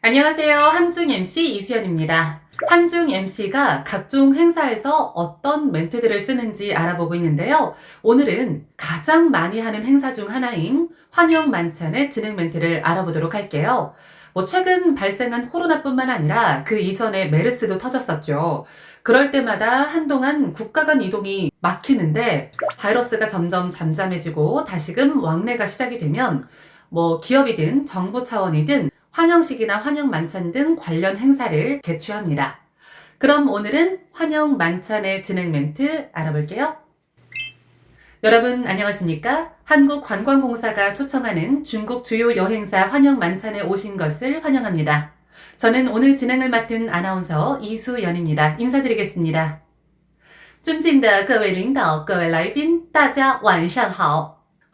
안녕하세요. 한중 MC 이수연입니다. 한중 MC가 각종 행사에서 어떤 멘트들을 쓰는지 알아보고 있는데요. 오늘은 가장 많이 하는 행사 중 하나인 환영 만찬의 진행 멘트를 알아보도록 할게요. 뭐 최근 발생한 코로나뿐만 아니라 그 이전에 메르스도 터졌었죠. 그럴 때마다 한동안 국가 간 이동이 막히는데 바이러스가 점점 잠잠해지고 다시금 왕래가 시작이 되면 뭐 기업이든 정부 차원이든 환영식이나 환영 만찬 등 관련 행사를 개최합니다. 그럼 오늘은 환영 만찬의 진행 멘트 알아볼게요. 여러분 안녕하십니까? 한국관광공사가 초청하는 중국 주요 여행사 환영 만찬에 오신 것을 환영합니다. 저는 오늘 진행을 맡은 아나운서 이수연입니다. 인사드리겠습니다. 尊敬的各位领导、各位来宾，大家晚上好！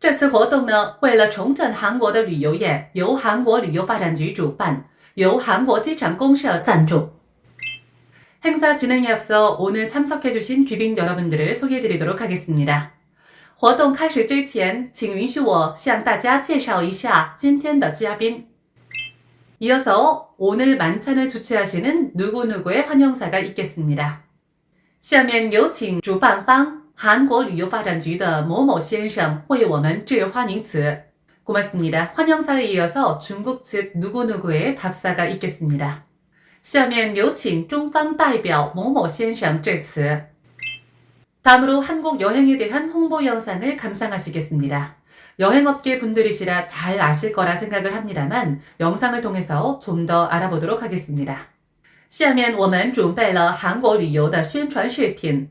这次活动呢，为了重振韩国的旅游业，由韩国旅游发展局主办，由韩国机场公社赞助。 행사 진행에 앞서 오늘 참석해주신 귀빈 여러분들을 소개해드리도록 하겠습니다. 活动开始之前，请允许我向大家介绍一下今天的嘉宾。 이어서 오늘 만찬을 주최하시는 누구누구의 환영사가 있겠습니다. 下面有请主办方 韩国旅游发展局的某某先生为我们致欢迎词. 고맙습니다. 환영사에 이어서 중국 측 누구누구의 답사가 있겠습니다. 下面有请中方代表某某先生致辞. 다음으로 한국 여행에 대한 홍보 영상을 감상하시겠습니다. 여행업계 분들이시라 잘 아실 거라 생각을 합니다만 영상을 통해서 좀 더 알아보도록 하겠습니다. 下面我们准备了韩国旅游的宣传视频。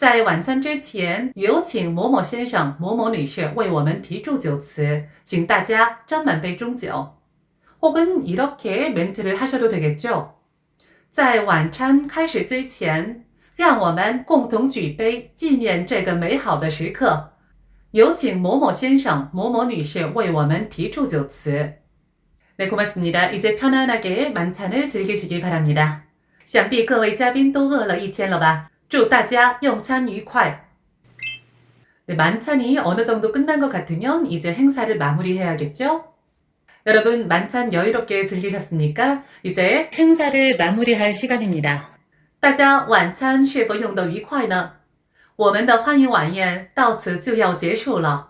在晚餐之前，有请某某先生、某某女士为我们提祝酒词，请大家斟满杯中酒。 혹은 이렇게 멘트를 하셔도 되겠죠? 在晚餐开始之前，让我们共同举杯，纪念这个美好的时刻。有请某某先生、某某女士为我们提祝酒词。 네, 고맙습니다. 이제 편안하게 만찬을 즐기시기 바랍니다. 想必各位嘉宾都饿了一天了吧？ 祝大家用餐愉快。 네, 만찬이 어느 정도 끝난 것 같으면 이제 행사를 마무리해야겠죠? 여러분, 만찬 여유롭게 즐기셨습니까? 이제 행사를 마무리할 시간입니다. 大家晚餐是否用得愉快呢？我们的欢迎晚宴到此就要结束了。